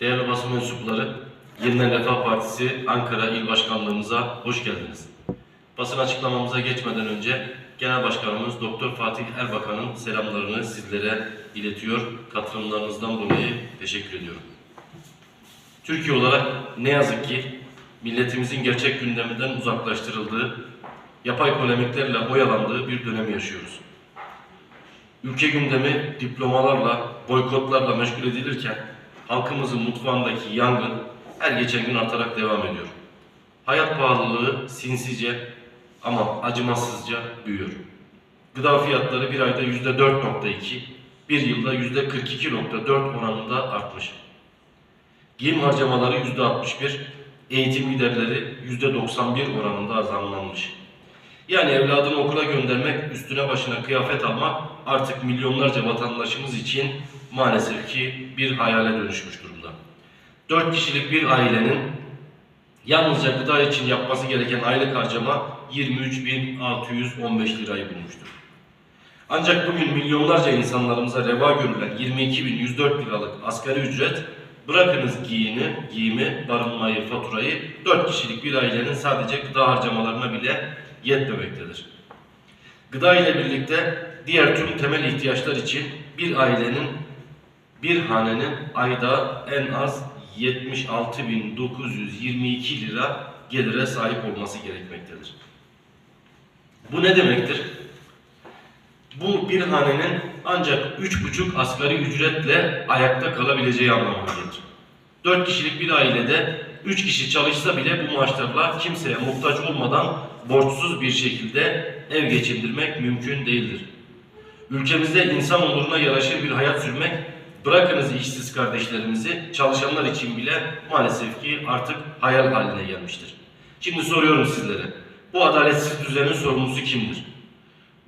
Değerli basın mensupları, Yeniden Refah Partisi Ankara İl Başkanlığımıza hoş geldiniz. Basın açıklamamıza geçmeden önce Genel Başkanımız Doktor Fatih Erbakan'ın selamlarını sizlere iletiyor. Katılımlarınızdan dolayı teşekkür ediyorum. Türkiye olarak ne yazık ki milletimizin gerçek gündeminden uzaklaştırıldığı, yapay polemiklerle oyalandığı bir dönem yaşıyoruz. Ülke gündemi diplomalarla, boykotlarla meşgul edilirken halkımızın mutfağındaki yangın her geçen gün artarak devam ediyor. Hayat pahalılığı sinsice ama acımasızca büyüyor. Gıda fiyatları bir ayda yüzde 4.2, bir yılda yüzde 42.4 oranında artmış. Giyim harcamaları yüzde 61, eğitim giderleri yüzde 91 oranında zamlanmış. Yani evladını okula göndermek, üstüne başına kıyafet almak artık milyonlarca vatandaşımız için maalesef ki bir hayale dönüşmüş durumda. 4 kişilik bir ailenin yalnızca gıda için yapması gereken aylık harcama 23.615 lirayı bulmuştur. Ancak bugün milyonlarca insanlarımıza reva görülen 22.104 liralık asgari ücret bırakınız giyini, giyimi, barınmayı, faturayı 4 kişilik bir ailenin sadece gıda harcamalarına bile yetmemektedir. Gıda ile birlikte diğer tüm temel ihtiyaçlar için bir ailenin, bir hanenin ayda en az 76.922 lira gelire sahip olması gerekmektedir. Bu ne demektir? Bu bir hanenin ancak üç buçuk asgari ücretle ayakta kalabileceği anlamına gelir. Dört kişilik bir ailede üç kişi çalışsa bile bu maaşlarla kimseye muhtaç olmadan borçsuz bir şekilde ev geçindirmek mümkün değildir. Ülkemizde insan onuruna yaraşır bir hayat sürmek, bırakınız işsiz kardeşlerimizi, çalışanlar için bile maalesef ki artık hayal haline gelmiştir. Şimdi soruyorum sizlere, bu adaletsiz düzenin sorumlusu kimdir?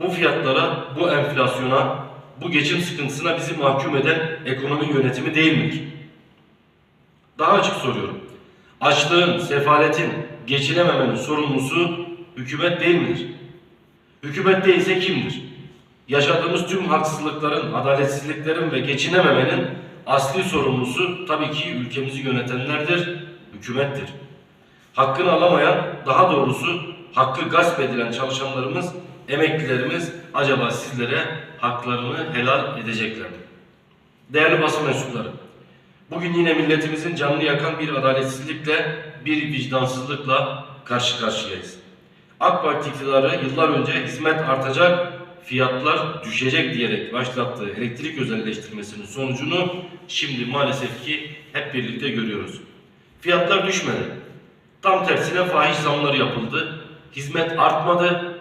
Bu fiyatlara, bu enflasyona, bu geçim sıkıntısına bizi mahkum eden ekonomi yönetimi değil midir? Daha açık soruyorum. Açlığın, sefaletin, geçinememenin sorumlusu hükümet değil midir? Hükümet değilse kimdir? Yaşadığımız tüm haksızlıkların, adaletsizliklerin ve geçinememenin asli sorumlusu tabii ki ülkemizi yönetenlerdir, hükümettir. Hakkını alamayan, daha doğrusu hakkı gasp edilen çalışanlarımız, emeklilerimiz acaba sizlere haklarını helal edecekler mi? Değerli basın mensupları, bugün yine milletimizin canını yakan bir adaletsizlikle, bir vicdansızlıkla karşı karşıyayız. AK Parti iktidarı yıllar önce hizmet artacak, fiyatlar düşecek diyerek başlattığı elektrik özelleştirmesinin sonucunu şimdi maalesef ki hep birlikte görüyoruz. Fiyatlar düşmedi. Tam tersine fahiş zamları yapıldı. Hizmet artmadı.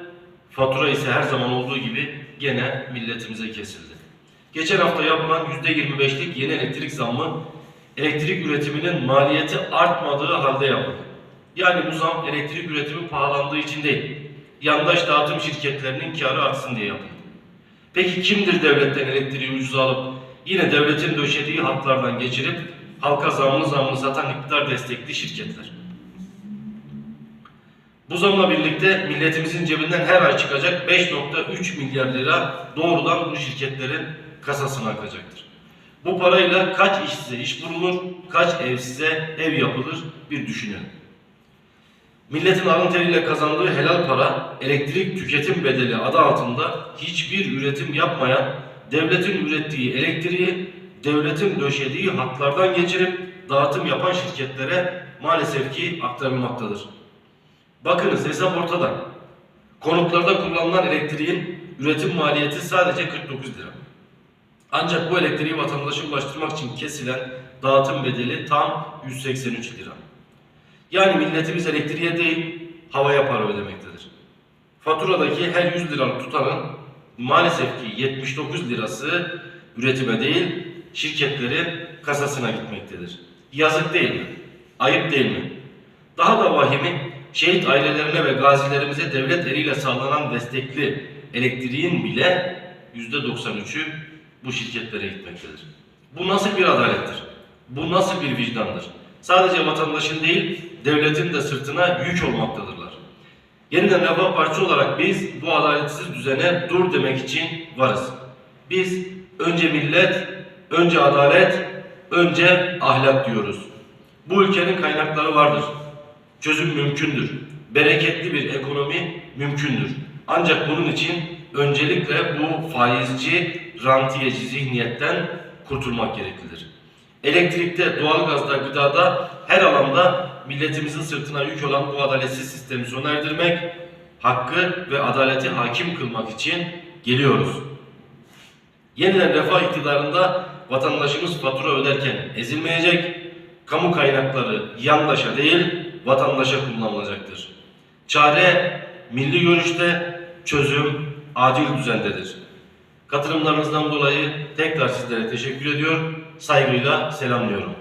Fatura ise her zaman olduğu gibi gene milletimize kesildi. Geçen hafta yapılan %25'lik yeni elektrik zammı elektrik üretiminin maliyeti artmadığı halde yapıldı. Yani bu zam elektrik üretimi pahalandığı için değil, yandaş dağıtım şirketlerinin karı artsın diye yapıldı. Peki kimdir devletten elektriği ucuz alıp yine devletin döşediği hatlardan geçirip halka zamlı zamlı satan iktidar destekli şirketler? Bu zamla birlikte milletimizin cebinden her ay çıkacak 5.3 milyar lira doğrudan bu şirketlerin kasasına akacaktır. Bu parayla kaç işsize iş bulunur, kaç evsize ev yapılır bir düşünelim. Milletin alın teriyle kazandığı helal para, elektrik tüketim bedeli adı altında hiçbir üretim yapmayan, devletin ürettiği elektriği, devletin döşediği hatlardan geçirip dağıtım yapan şirketlere maalesef ki aktarılmaktadır. Bakınız hesap ortada. Konutlarda kullanılan elektriğin üretim maliyeti sadece 49 lira. Ancak bu elektriği vatandaşa ulaştırmak için kesilen dağıtım bedeli tam 183 lira. Yani milletimiz elektriğe değil havaya para ödemektedir. Faturadaki her 100 liralık tutarın maalesef ki 79 lirası üretime değil şirketlerin kasasına gitmektedir. Yazık değil mi? Ayıp değil mi? Daha da vahimi şehit ailelerine ve gazilerimize devlet eliyle sağlanan destekli elektriğin bile %93'ü bu şirketlere gitmektedir. Bu nasıl bir adalettir? Bu nasıl bir vicdandır? Sadece vatandaşın değil, devletin de sırtına yük olmaktadırlar. Yeniden Refah Partisi olarak biz bu adaletsiz düzene dur demek için varız. Biz önce millet, önce adalet, önce ahlak diyoruz. Bu ülkenin kaynakları vardır. Çözüm mümkündür. Bereketli bir ekonomi mümkündür. Ancak bunun için öncelikle bu faizci, rantiyeci zihniyetten kurtulmak gereklidir. Elektrikte, doğalgazda, gıdada her alanda milletimizin sırtına yük olan bu adaletsiz sistemi sona erdirmek, hakkı ve adaleti hakim kılmak için geliyoruz. Yeniden refah iktidarında vatandaşımız fatura öderken ezilmeyecek, kamu kaynakları yandaşa değil vatandaşa kullanılacaktır. Çare milli görüşte, çözüm adil düzendedir. Katılımlarınızdan dolayı tekrar sizlere teşekkür ediyor, saygıyla selamlıyorum.